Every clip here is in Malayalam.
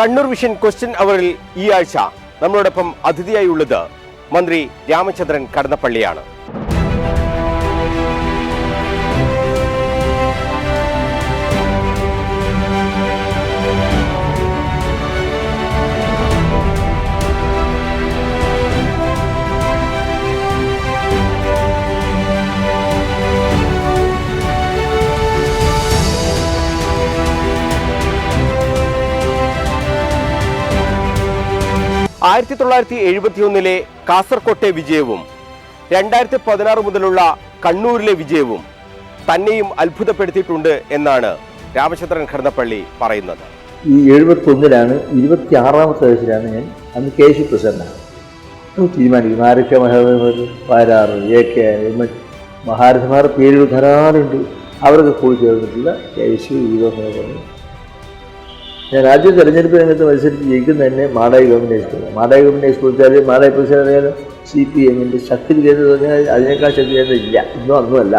കണ്ണൂർ വിഷൻ ക്വസ്റ്റ്യൻ അവറിൽ ഈ ആഴ്ച നമ്മളോടൊപ്പം അതിഥിയായി ഉള്ളത് മന്ത്രി രാമചന്ദ്രൻ കടന്നപ്പള്ളിയാണ്. ആയിരത്തി തൊള്ളായിരത്തി എഴുപത്തിയൊന്നിലെ കാസർകോട്ടെ വിജയവും രണ്ടായിരത്തി പതിനാറ് മുതലുള്ള കണ്ണൂരിലെ വിജയവും തന്നെയും അത്ഭുതപ്പെടുത്തിയിട്ടുണ്ട് എന്നാണ് രാമചന്ദ്രൻ കടന്നപ്പള്ളി പറയുന്നത്. ഈ എഴുപത്തൊന്നിലാണ് ഇരുപത്തി ആറാമത്തെ വയസ്സിലാണ് ഞാൻ അന്ന് കെ സി നമുക്ക് തീരുമാനിക്കും. ആരൊക്കെ മഹാത്മാർ വാരാറ് എ കെ മഹാരഥന്മാർ പേരുകൾ ധാരാളമുണ്ട്. അവരൊക്കെ കൂടി ചേർന്നിട്ടുള്ള കെ എസ് യുവ പറഞ്ഞു ഞാൻ ആദ്യ തെരഞ്ഞെടുപ്പ് രംഗത്ത് മത്സരിച്ച് ജയിക്കുന്ന തന്നെ Madayi government high school Madayi government high school വെച്ചാൽ മാടായി പ്രസിഡന്റ് അറിയാലോ സി പി എമ്മിന്റെ ശക്തി കേന്ദ്രം പറഞ്ഞാൽ അതിനേക്കാൾ ശക്തി കേന്ദ്രം ഇല്ല. ഇന്നും അന്നുമല്ല.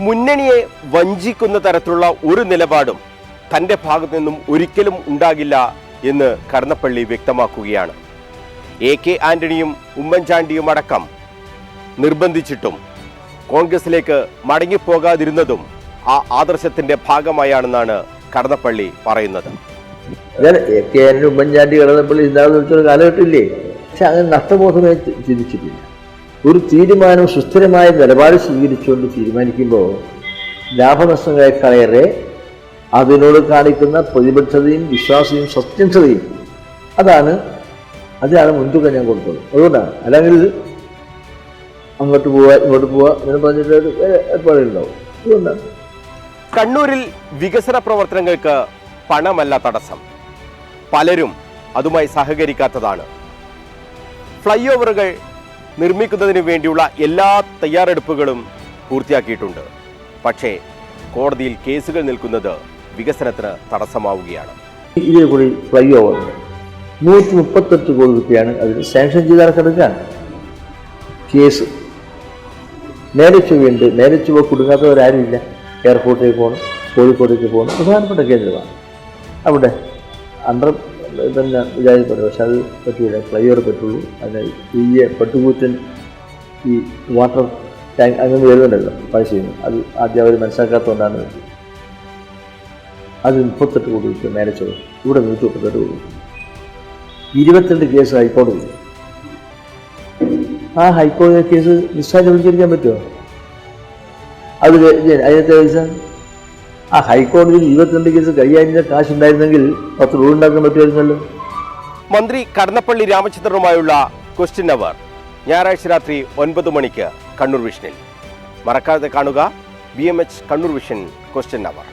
മുന്നണിയെ വഞ്ചിക്കുന്ന തരത്തിലുള്ള ഒരു നിലപാടും തന്റെ ഭാഗത്തു നിന്നും ഒരിക്കലും ഉണ്ടാകില്ല എന്ന് കടന്നപ്പള്ളി വ്യക്തമാക്കുകയാണ്. എ കെ ആന്റണിയും ഉമ്മൻചാണ്ടിയും അടക്കം നിർബന്ധിച്ചിട്ടും കോൺഗ്രസിലേക്ക് മടങ്ങിപ്പോകാതിരുന്നതും ആ ആദർശത്തിന്റെ ഭാഗമായാണെന്നാണ് കടന്നപ്പള്ളി പറയുന്നത്. ഉമ്മൻചാണ്ടി കടന്നപ്പള്ളി വിളിച്ചൊരു കാലഘട്ടമില്ലേ പക്ഷെ അങ്ങനെ നഷ്ടബോധമേ ചിന്തിച്ചിട്ടില്ല. ഒരു തീരുമാനം സുസ്ഥിരമായ നിലപാട് സ്വീകരിച്ചുകൊണ്ട് തീരുമാനിക്കുമ്പോൾ ലാഭനഷ്ടങ്ങളെ കളയറെ അതിനോട് കാണിക്കുന്ന പ്രതിബദ്ധതയും വിശ്വാസവും സത്യസതയും അതാണ് അതിനാണ് മുൻതൂക്കം ഞാൻ കൊടുത്തത്. അതുകൊണ്ടാണ്. അല്ലെങ്കിൽ അങ്ങോട്ട് പോവുക ഇങ്ങോട്ട് പോവുക ഇങ്ങനെ പറഞ്ഞിട്ട് ഏർപ്പാടുണ്ടാവും അതുകൊണ്ടാണ്. കണ്ണൂരിൽ വികസന പ്രവർത്തനങ്ങൾക്ക് പണമല്ല തടസ്സം. പലരും അതുമായി സഹകരിക്കാത്തതാണ്. ഫ്ലൈ ഓവറുകൾ നിർമ്മിക്കുന്നതിന് വേണ്ടിയുള്ള എല്ലാ തയ്യാറെടുപ്പുകളും പൂർത്തിയാക്കിയിട്ടുണ്ട്. പക്ഷേ കോടതിയിൽ കേസുകൾ നിൽക്കുന്നത് വികസനത്തിന് തടസ്സമാവുകയാണ്. കൂടി ഫ്ലൈ ഓവർ നൂറ്റി മുപ്പത്തെട്ട് കോടി രൂപയാണ് അതിൽ സാങ്ഷൻ ചെയ്ത കിടക്കുകയാണ് കേസ് നേരെ ചൊവ്വയുണ്ട്. നേരെ ചൊവ്വ കുടുങ്ങാത്തവരാരുമില്ല എയർപോർട്ടിലേക്ക് പോകണം കോഴിക്കോടേക്ക് പോകണം പ്രധാനപ്പെട്ട കേന്ദ്രമാണ്. അവിടെ അണ്ടർ തന്നെ വിചാരിക്കപ്പെട്ടു പക്ഷെ അത് പറ്റൂല ഫ്ലൈ ഓവർ പറ്റുള്ളൂ. അതിന് ഈ പട്ടുകൂറ്റൻ ഈ വാട്ടർ ടാങ്ക് അങ്ങനെ വരുന്നുണ്ടല്ലോ പൈസയും അത് ആദ്യം അവർ മനസ്സിലാക്കാത്തതുകൊണ്ടാണ് അത് മുപ്പത്തെട്ട് കോടി രൂപ ചൊവ്വ ഇവിടെ നൂറ്റി മുപ്പത്തെട്ട് കോടി രൂപ. ഇരുപത്തിരണ്ട് കേസ് ഹൈക്കോടതി. ആ ഹൈക്കോടതി കേസ് നിസ്സാരം വിളിച്ചിരിക്കാൻ പറ്റുമോ? അത് അതിനകത്തെ പൈസ ആ ഹൈക്കോടതിയിൽ ഇരുപത്തിരണ്ട് കേസ് കൈകാര്യം കാശ് ഉണ്ടായിരുന്നെങ്കിൽ പത്ത് രൂപ ഉണ്ടാക്കാൻ പറ്റുമായിരുന്നല്ലോ. മന്ത്രി കടന്നപ്പള്ളി രാമചന്ദ്രനുമായുള്ള ക്വസ്റ്റ്യൻ അവർ ഞായറാഴ്ച രാത്രി ഒൻപത് മണിക്ക് കണ്ണൂർ വിഷനിൽ മറക്കാതെ കാണുക B M H Kannur vision question hour